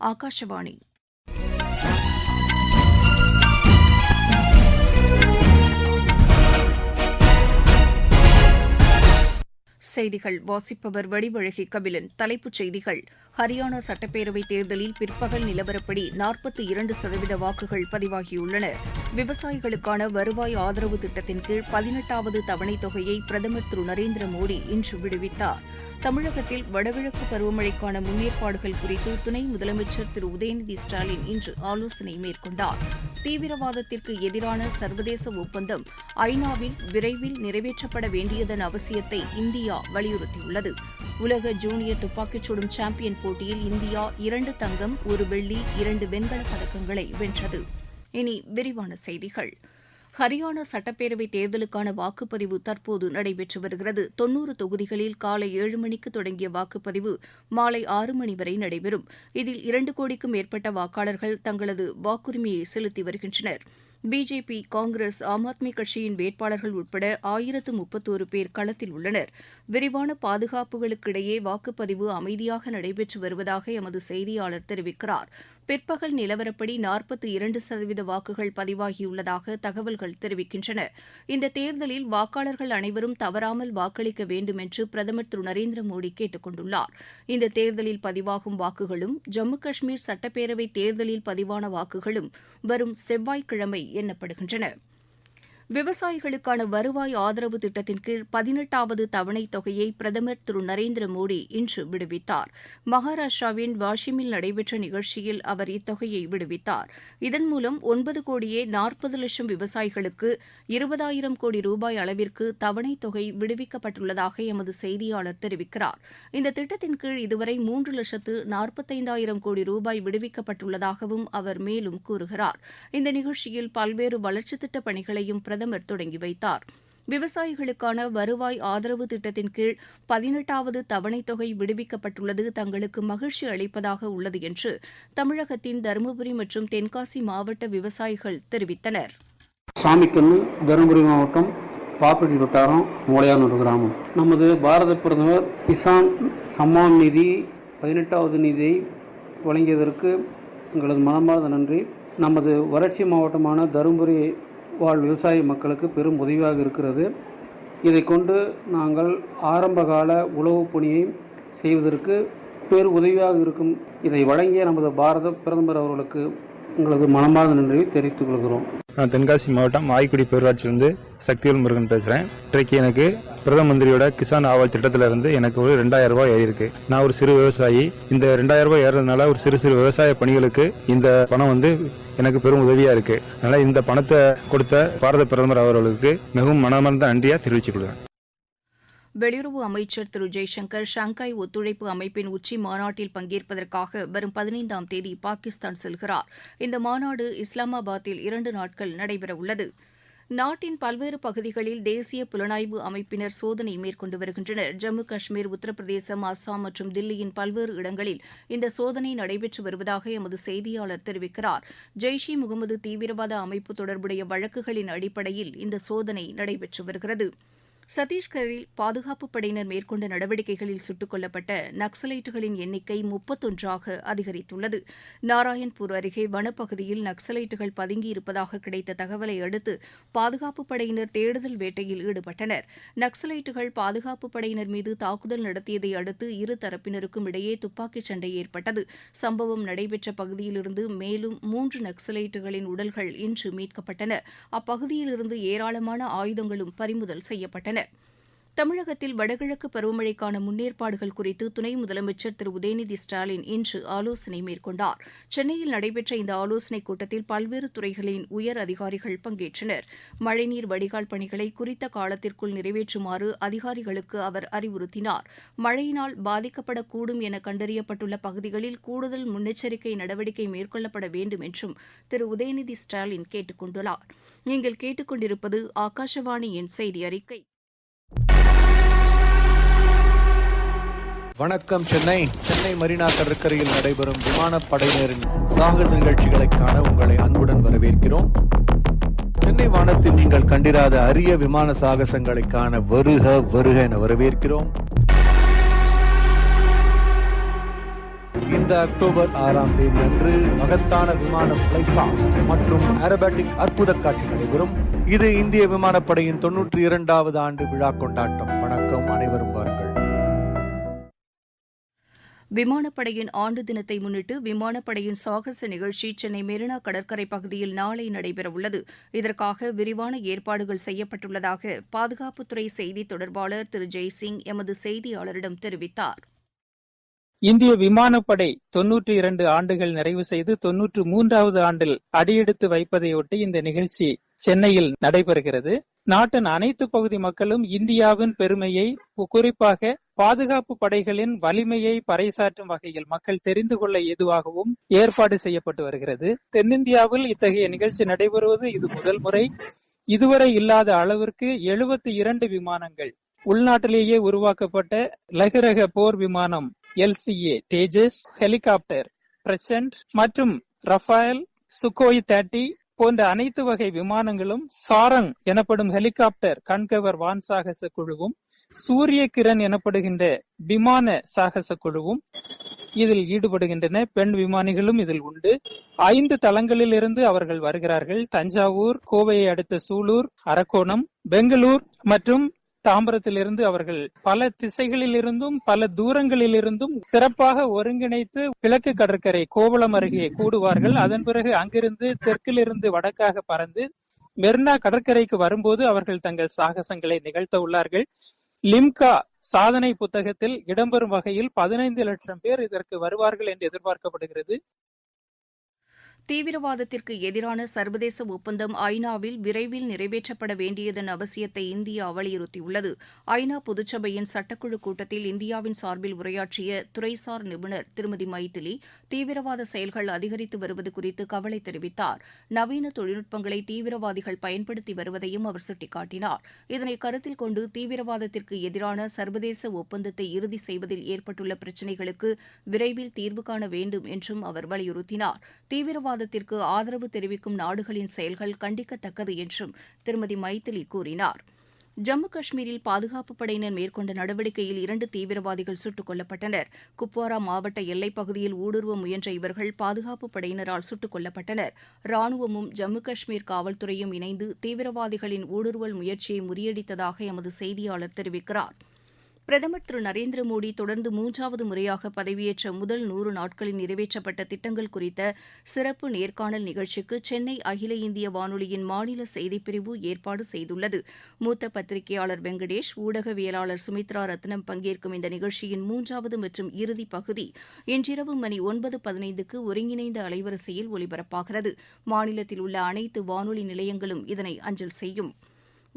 ஆகாஷவாணி செய்திகள். வாசிப்பவர் வடிவழகி கபிலன். தலைப்புச் செய்திகள். ஹரியானா சட்டப்பேரவைத் தேர்தலில் பிற்பகல் நிலவரப்படி நாற்பத்தி இரண்டு சதவீத வாக்குகள் பதிவாகியுள்ளன. விவசாயிகளுக்கான வருவாய் ஆதரவு திட்டத்தின் கீழ் பதினெட்டாவது தவணைத் தொகையை பிரதமர் திரு. நரேந்திர மோடி இன்று விடுவித்தார். தமிழகத்தில் வடகிழக்கு பருவமழைக்கான முன்னேற்பாடுகள் குறித்து துணை முதலமைச்சர் திரு. உதயநிதி ஸ்டாலின் இன்று ஆலோசனை மேற்கொண்டார். தீவிரவாதத்திற்கு எதிரான சர்வதேச ஒப்பந்தம் ஐநாவில் விரைவில் நிறைவேற்றப்பட வேண்டியதன் அவசியத்தை இந்தியா வலியுறுத்தியுள்ளது. உலக ஜூனியர் துப்பாக்கிச் சுடும் சாம்பியன் போட்டியில் இந்தியா இரண்டு தங்கம் ஒரு வெள்ளி இரண்டு வெண்கலப் பதக்கங்களை வென்றது. இனி விரிவான செய்திகள். ஹரியானா சட்டப்பேரவைத் தேர்தலுக்கான வாக்குப்பதிவு தற்போது நடைபெற்று வருகிறது. தொன்னூறு தொகுதிகளில் காலை ஏழு மணிக்கு தொடங்கிய வாக்குப்பதிவு மாலை ஆறு மணி வரை நடைபெறும். இதில் இரண்டு கோடிக்கும் மேற்பட்ட வாக்காளர்கள் தங்களது வாக்குரிமையை செலுத்தி வருகின்றனர். பிஜேபி காங்கிரஸ் ஆம் ஆத்மி கட்சியின் வேட்பாளர்கள் உட்பட ஆயிரத்து முப்பத்தோரு பேர் களத்தில் உள்ளனர். விரிவான பாதுகாப்புகளுக்கிடையே வாக்குப்பதிவு அமைதியாக நடைபெற்று வருவதாக எமது செய்தியாளர் தெரிவிக்கிறார். பிற்பகல் நிலவரப்படி நாற்பத்தி இரண்டு சதவீத வாக்குகள் பதிவாகியுள்ளதாக தகவல்கள் தெரிவிக்கின்றன. இந்த தேர்தலில் வாக்காளர்கள் அனைவரும் தவறாமல் வாக்களிக்க வேண்டும் என்று பிரதமர் திரு நரேந்திர மோடி கேட்டுக் கொண்டுள்ளார். இந்த தேர்தலில் பதிவாகும் வாக்குகளும் ஜம்மு காஷ்மீர் சட்டப்பேரவை தேர்தலில் பதிவான வாக்குகளும் வரும் செவ்வாய்க்கிழமை எண்ணப்படுகின்றன. விவசாயிகளுக்கான வருவாய் ஆதரவு திட்டத்தின் கீழ் பதினெட்டாவது தவணைத் தொகையை பிரதமர் திரு. நரேந்திர மோடி இன்று விடுவித்தார். மகாராஷ்டிராவின் வாஷிமில் நடைபெற்ற நிகழ்ச்சியில் அவர் இத்தொகையை விடுவித்தார். இதன் மூலம் ஒன்பது கோடியே நாற்பது லட்சம் விவசாயிகளுக்கு இருபதாயிரம் கோடி ரூபாய் அளவிற்கு தவணைத் தொகை விடுவிக்கப்பட்டுள்ளதாக எமது செய்தியாளர் தெரிவிக்கிறார். இந்த திட்டத்தின் கீழ் இதுவரை மூன்று லட்சத்து நாற்பத்தைந்தாயிரம் கோடி ரூபாய் விடுவிக்கப்பட்டுள்ளதாகவும் அவர் மேலும் கூறுகிறார். இந்த நிகழ்ச்சியில் பல்வேறு வளர்ச்சித் திட்டப் பணிகளையும் பிரதமர் தொடங்கி வைத்தார். விவசாயிகளுக்கான வருவாய் ஆதரவு திட்டத்தின் கீழ் பதினெட்டாவது தவணைத் தொகை விடுவிக்கப்பட்டுள்ளது. தங்களுக்கு மகிழ்ச்சி அளிப்பதாக உள்ளது என்று தமிழகத்தின் தருமபுரி மற்றும் தென்காசி மாவட்ட விவசாயிகள் தெரிவித்தனர். சாமிக்கண்ணு தருமபுரி மாவட்டம் பாப்பிட்டி வட்டாரம் மூளையானூர் கிராமம். நமது பாரத பிரதமர் கிசான் சம்மான் நிதி பதினெட்டாவது நிதியை வழங்கியதற்கு எங்களது மனமார்ந்த நன்றி. நமது வறட்சி மாவட்டமான தருமபுரி வாழ் விவசாய மக்களுக்கு பெரும் உதவியாக இருக்கிறது. இதை கொண்டு நாங்கள் ஆரம்பகால உழவுப் பணியை செய்வதற்கு பெரு உதவியாக இருக்கும் இதை வழங்கிய நமது பாரத பிரதமர் அவர்களுக்கு உங்களுக்கு மனமார்ந்த நன்றியை தெரிவித்துக் கொள்கிறோம். நான் தென்காசி மாவட்டம் ஆய்க்குடி பேரூராட்சியிலிருந்து சக்திவேல் முருகன் பேசுகிறேன் இன்றைக்கு எனக்கு பிரதம மந்திரியோட கிசான் ஆவல் திட்டத்திலிருந்து எனக்கு ஒரு ரெண்டாயிரம் ரூபாய் ஏறிருக்கு நான் ஒரு சிறு விவசாயி. இந்த ரெண்டாயிரம் ரூபாய் ஏறதுனால ஒரு சிறு சிறு விவசாய பணிகளுக்கு இந்த பணம் வந்து எனக்கு பெரும் உதவியாக இருக்குது அதனால் இந்த பணத்தை கொடுத்த பாரத பிரதமர் அவர்களுக்கு மிகவும் மனமார்ந்த நன்றியாக தெரிவித்துக் கொள்கிறேன். வெளியுறவு அமைச்சர் திரு ஜெய்சங்கர் ஷங்காய் ஒத்துழைப்பு அமைப்பின் உச்சி மாநாட்டில் பங்கேற்பதற்காக வரும் பதினைந்தாம் தேதி பாகிஸ்தான் செல்கிறார். இந்த மாநாடு இஸ்லாமாபாத்தில் இரண்டு நாட்கள் நடைபெறவுள்ளது. நாட்டின் பல்வேறு பகுதிகளில் தேசிய புலனாய்வு அமைப்பினர் சோதனை மேற்கொண்டு வருகின்றனர். ஜம்மு காஷ்மீர் உத்தரப்பிரதேசம் அஸ்ஸாம் மற்றும் தில்லியின் பல்வேறு இடங்களில் இந்த சோதனை நடைபெற்று வருவதாக எமது செய்தியாளர் தெரிவிக்கிறார். ஜெய்ஷ் இ முகமது தீவிரவாத அமைப்பு தொடர்புடைய வழக்குகளின் அடிப்படையில் இந்த சோதனை நடைபெற்று வருகிறது. சத்தீஸ்கரில் பாதுகாப்புப் படையினர் மேற்கொண்ட நடவடிக்கைகளில் சுட்டுக் கொல்லப்பட்ட நக்சலைட்டுகளின் எண்ணிக்கை முப்பத்தொன்றாக அதிகரித்துள்ளது. நாராயண்பூர் அருகே வனப்பகுதியில் நக்சலைட்டுகள் பதுங்கியிருப்பதாக கிடைத்த தகவலை அடுத்து பாதுகாப்புப் படையினர் தேடுதல் வேட்டையில் ஈடுபட்டனர். நக்சலைட்டுகள் பாதுகாப்புப் படையினர் மீது தாக்குதல் நடத்தியதை அடுத்து இரு தரப்பினருக்கும் இடையே துப்பாக்கிச் சண்டை ஏற்பட்டது. சம்பவம் நடைபெற்ற பகுதியிலிருந்து மேலும் மூன்று நக்சலைட்டுகளின் உடல்கள் இன்று மீட்கப்பட்டன. அப்பகுதியிலிருந்து ஏராளமான ஆயுதங்களும் பறிமுதல் செய்யப்பட்டன. தமிழகத்தில் வடகிழக்கு பருவமழைக்கான முன்னேற்பாடுகள் குறித்து துணை முதலமைச்சர் திரு. உதயநிதி ஸ்டாலின் இன்று ஆலோசனை மேற்கொண்டார். சென்னையில் நடைபெற்ற இந்த ஆலோசனைக் கூட்டத்தில் பல்வேறு துறைகளின் உயர் அதிகாரிகள் பங்கேற்றனர். மழைநீர் வடிகால் பணிகளை குறித்த காலத்திற்குள் நிறைவேற்றுமாறு அதிகாரிகளுக்கு அவர் அறிவுறுத்தினார். மழையினால் பாதிக்கப்படக்கூடும் என கண்டறியப்பட்டுள்ள பகுதிகளில் கூடுதல் முன்னெச்சரிக்கை நடவடிக்கை மேற்கொள்ளப்பட வேண்டும் என்றும் திரு. உதயநிதி ஸ்டாலின் கேட்டுக் கொண்டுள்ளார். நீங்கள் கேட்டுக்கொண்டிருப்பது ஆகாஷவாணியின் செய்தி அறிக்கை. வணக்கம் சென்னை. சென்னை மரீனா கடற்கரையில் நடைபெறும் விமானப்படையினரின் சாகச நிகழ்ச்சிகளை காண உங்களை அன்புடன் வரவேற்கிறோம். சென்னை வானத்தில் நீங்கள் கண்டிராத அரிய விமான சாகசங்களை காண வருக வருக என வரவேற்கிறோம். இந்த அக்டோபர் ஆறாம் தேதி அன்று மகத்தான விமான பிளைட் பாஸ்ட் மற்றும் ஏரோபேட்டிக் அற்புத காட்சி நடைபெறும். இது இந்திய விமானப்படையின் தொன்னூற்றி இரண்டாவது ஆண்டு விழா கொண்டாட்டம். வணக்கம் அனைவரும் விமானப்படையின் ஆண்டு தினத்தை முன்னிட்டு விமானப்படையின் சாகச நிகழ்ச்சி சென்னை மெரினா கடற்கரை பகுதியில் நாளை நடைபெறவுள்ளது. இதற்காக விரிவான ஏற்பாடுகள் செய்யப்பட்டுள்ளதாக பாதுகாப்புத்துறை செய்தி தொடர்பாளர் திரு ஜெய்சிங் எமது செய்தியாளரிடம் தெரிவித்தார். இந்திய விமானப்படை தொன்னூற்றி இரண்டு ஆண்டுகள் நிறைவு செய்து தொன்னூற்று மூன்றாவது ஆண்டில் அடியெடுத்து வைப்பதையொட்டி இந்த நிகழ்ச்சி சென்னையில் நடைபெறுகிறது. நாட்டின் அனைத்து பகுதி மக்களும் இந்தியாவின் பெருமையை குறிப்பாக பாதுகாப்பு படைகளின் வலிமையை பறைசாற்றும் வகையில் மக்கள் தெரிந்து கொள்ள ஏதுவாகவும் ஏற்பாடு செய்யப்பட்டு வருகிறது. தென்னிந்தியாவில் இத்தகைய நிகழ்ச்சி நடைபெறுவது இது முதல் முறை. இதுவரை இல்லாத அளவிற்கு எழுபத்தி இரண்டு விமானங்கள் உள்நாட்டிலேயே உருவாக்கப்பட்ட லகுரக போர் விமானம் எல்சிஏ தேஜஸ் ஹெலிகாப்டர் பிரசன்ட் மற்றும் ரஃபேல் சுகோய் தேர்ட்டி போன்ற அனைத்து வகை விமானங்களும் சாரங் எனப்படும் ஹெலிகாப்டர் கண்கவர் வான்சாகச குழுவும் சூரிய கிரண் எனப்படுகின்ற விமான சாகச குழுவும் இதில் ஈடுபடுகின்றன. பெண் விமானிகளும் இதில் உண்டு. ஐந்து தளங்களில் இருந்து அவர்கள் வருகிறார்கள். தஞ்சாவூர் கோவையை அடுத்த சூலூர் அரக்கோணம் பெங்களூர் மற்றும் தாம்பரத்திலிருந்து அவர்கள் பல திசைகளில் இருந்தும் பல தூரங்களில் இருந்தும் சிறப்பாக ஒருங்கிணைத்து கிழக்கு கடற்கரை கோவளம் அருகே கூடுவார்கள். அதன் பிறகு அங்கிருந்து தெற்கிலிருந்து வடக்காக பறந்து மெர்னா கடற்கரைக்கு வரும்போது அவர்கள் தங்கள் சாகசங்களை நிகழ்த்த உள்ளார்கள். லிம்கா சாதனை புத்தகத்தில் இடம்பெறும் வகையில் பதினைந்து லட்சம் பேர் இதற்கு வருவார்கள் என்று எதிர்பார்க்கப்படுகிறது. தீவிரவாதத்திற்கு எதிரான சர்வதேச ஒப்பந்தம் ஐநாவில் விரைவில் நிறைவேற்றப்பட வேண்டியதன் அவசியத்தை இந்தியா வலியுறுத்தியுள்ளது. ஐநா பொதுச்சபையின் சட்டக்குழு கூட்டத்தில் இந்தியாவின் சார்பில் உரையாற்றிய துறைசார் நிபுணர் திருமதி மைதிலி தீவிரவாத செயல்கள் அதிகரித்து வருவது குறித்து கவலை தெரிவித்தார். நவீன தொழில்நுட்பங்களை தீவிரவாதிகள் பயன்படுத்தி வருவதையும் அவர் சுட்டிக்காட்டினார். இதனை கருத்தில் கொண்டு தீவிரவாதத்திற்கு எதிரான சர்வதேச ஒப்பந்தத்தை இறுதி செய்வதில் ஏற்பட்டுள்ள பிரச்சினைகளுக்கு விரைவில் தீர்வு காண வேண்டும் என்றும் அவர் வலியுறுத்தினார். தீவிரவாத தீவிரவாதத்திற்கு ஆதரவு தெரிவிக்கும் நாடுகளின் செயல்கள் கண்டிக்கத்தக்கது என்றும் திருமதி மைதிலி கூறினார். ஜம்மு காஷ்மீரில் பாதுகாப்பு படையினர் மேற்கொண்ட நடவடிக்கையில் இரண்டு தீவிரவாதிகள் சுட்டுக் கொல்லப்பட்டனர் குப்வாரா மாவட்ட எல்லைப் பகுதியில் ஊடுருவ முயன்ற இவர்கள் பாதுகாப்பு படையினரால் சுட்டுக் கொல்லப்பட்டனர் ராணுவமும் ஜம்மு காஷ்மீர் காவல்துறையும் இணைந்து தீவிரவாதிகளின் ஊடுருவல் முயற்சியை முறியடித்ததாக எமது செய்தியாளர் தெரிவிக்கிறார். பிரதமர் திரு நரேந்திர மோடி தொடர்ந்து மூன்றாவது முறையாக பதவியேற்ற முதல் நூறு நாட்களில் நிறைவேற்றப்பட்ட திட்டங்கள் குறித்த சிறப்பு நேர்காணல் நிகழ்ச்சிக்கு சென்னை அகில இந்திய வானொலியின் மாநில செய்திப்பிரிவு ஏற்பாடு செய்துள்ளது. மூத்த பத்திரிகையாளர் வெங்கடேஷ் ஊடகவியலாளர் சுமித்ரா ரத்னம் பங்கேற்கும் இந்த நிகழ்ச்சியின் மூன்றாவது மற்றும் இறுதி பகுதி இன்றிரவு மணி ஒன்பது பதினைந்துக்கு ஒருங்கிணைந்த அலைவரிசையில் ஒலிபரப்பாகிறது. மாநிலத்தில் உள்ள அனைத்து வானொலி நிலையங்களும் இதனை அஞ்சல் செய்யும்.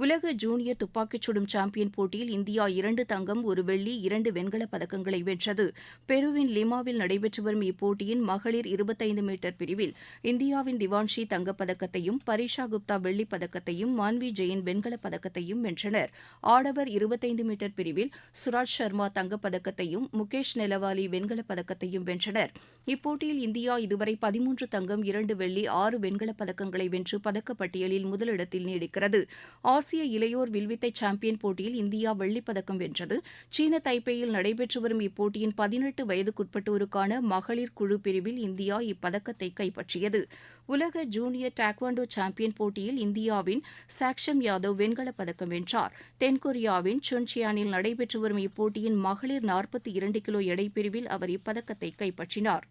உலக ஜூனியர் துப்பாக்கிச் சுடும் சாம்பியன் போட்டியில் இந்தியா இரண்டு தங்கம் ஒரு வெள்ளி இரண்டு வெண்கலப் பதக்கங்களை வென்றது. பெருவின் லிமாவில் நடைபெற்று வரும் இப்போட்டியின் மகளிர் இருபத்தைந்து மீட்டர் பிரிவில் இந்தியாவின் திவான்ஷி தங்கப்பதக்கத்தையும் பரிஷா குப்தா வெள்ளிப் பதக்கத்தையும் மான்வி ஜெயின் வெண்கலப் பதக்கத்தையும் வென்றனர். ஆடவர் இருபத்தைந்து மீட்டர் பிரிவில் சுராஜ் சர்மா தங்கப்பதக்கத்தையும் முகேஷ் நெலவாலி வெண்கலப் பதக்கத்தையும் வென்றனர். இப்போட்டியில் இந்தியா இதுவரை பதிமூன்று தங்கம் இரண்டு வெள்ளி ஆறு வெண்கலப் பதக்கங்களை வென்று பதக்கப்பட்டியலில் முதலிடத்தில் நீடிக்கிறது. ஆசிய இளையோர் வில்வித்தை சாம்பியன் போட்டியில் இந்தியா வெள்ளிப் பதக்கம் வென்றது. சீன தைப்பேயில் நடைபெற்று வரும் இப்போட்டியின் பதினெட்டு வயதுக்குட்பட்டோருக்கான மகளிர் குழு பிரிவில் இந்தியா இப்பதக்கத்தை கைப்பற்றியது. உலக ஜூனியர் டாக்வாண்டோ சாம்பியன் போட்டியில் இந்தியாவின் சாக்ஷம் யாதவ் வெண்கலப் பதக்கம் வென்றார். தென்கொரியாவின் சுன்சியானில் நடைபெற்று வரும் இப்போட்டியின் மகளிர் நாற்பத்தி இரண்டு கிலோ எடைப்பிரிவில் அவர் இப்பதக்கத்தை கைப்பற்றினார்.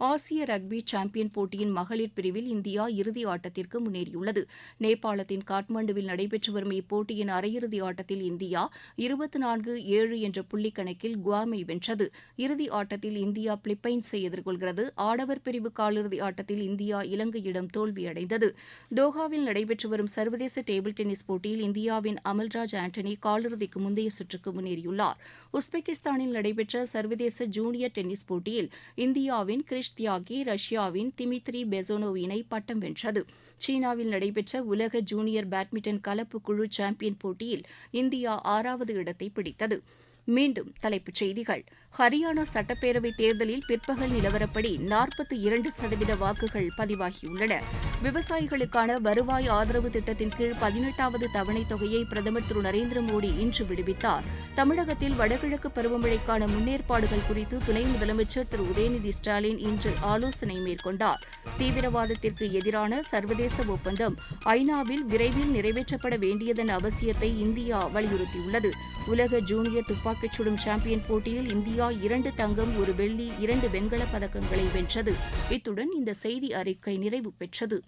ஆசிய ரக்பி சாம்பியன் போட்டியின் மகளிர் பிரிவில் இந்தியா இறுதி ஆட்டத்திற்கு முன்னேறியுள்ளது. நேபாளத்தின் காட்மாண்டுவில் நடைபெற்று வரும் இப்போட்டியின் அரையிறுதி ஆட்டத்தில் இந்தியா இருபத்தி நான்கு ஏழு என்ற புள்ளி கணக்கில் குவாமை வென்றது. இறுதி ஆட்டத்தில் இந்தியா பிலிப்பைன்ஸை எதிர்கொள்கிறது. ஆடவர் பிரிவு காலிறுதி ஆட்டத்தில் இந்தியா இலங்கையிடம் தோல்வியடைந்தது. தோஹாவில் நடைபெற்று வரும் சர்வதேச டேபிள் டென்னிஸ் போட்டியில் இந்தியாவின் அமல்ராஜ் ஆண்டனி காலிறுதிக்கு முந்தைய சுற்றுக்கு முன்னேறியுள்ளார். உஸ்பெகிஸ்தானில் நடைபெற்ற சர்வதேச ஜூனியர் டென்னிஸ் போட்டியில் இந்தியாவின் கிரிஷ் தியாகி ரஷ்யாவின் திமித்ரி பெசோனோவ் இணை பட்டம் வென்றது. சீனாவில் நடைபெற்ற உலக ஜூனியர் பேட்மிண்டன் கலப்பு குழு சாம்பியன் போட்டியில் இந்தியா ஆறாவது இடத்தை பிடித்தது. மீண்டும் தலைப்புச் செய்திகள். ஹரியானா சட்டப்பேரவைத் தேர்தலில் பிற்பகல் நிலவரப்படி நாற்பத்தி இரண்டு சதவீத வாக்குகள் பதிவாகியுள்ளன. விவசாயிகளுக்கான வருவாய் ஆதரவு திட்டத்தின் கீழ் பதினெட்டாவது தவணைத் தொகையை பிரதமர் திரு. நரேந்திர மோடி இன்று விடுவித்தார். தமிழகத்தில் வடகிழக்கு பருவமழைக்கான முன்னேற்பாடுகள் குறித்து துணை முதலமைச்சர் திரு. உதயநிதி ஸ்டாலின் இன்று ஆலோசனை மேற்கொண்டார். தீவிரவாதத்திற்கு எதிரான சர்வதேச ஒப்பந்தம் ஐநாவில் விரைவில் நிறைவேற்றப்பட வேண்டியதன் அவசியத்தை இந்தியா வலியுறுத்தியுள்ளது. உலக ஜூனியர் துப்பாக்கிச் சுடும் சாம்பியன் போட்டியில் இந்தியா இரண்டு தங்கம் ஒரு வெள்ளி இரண்டு வெண்கலப் பதக்கங்களை வென்றது. இத்துடன் இந்த செய்தி அறிக்கை நிறைவு பெற்றது.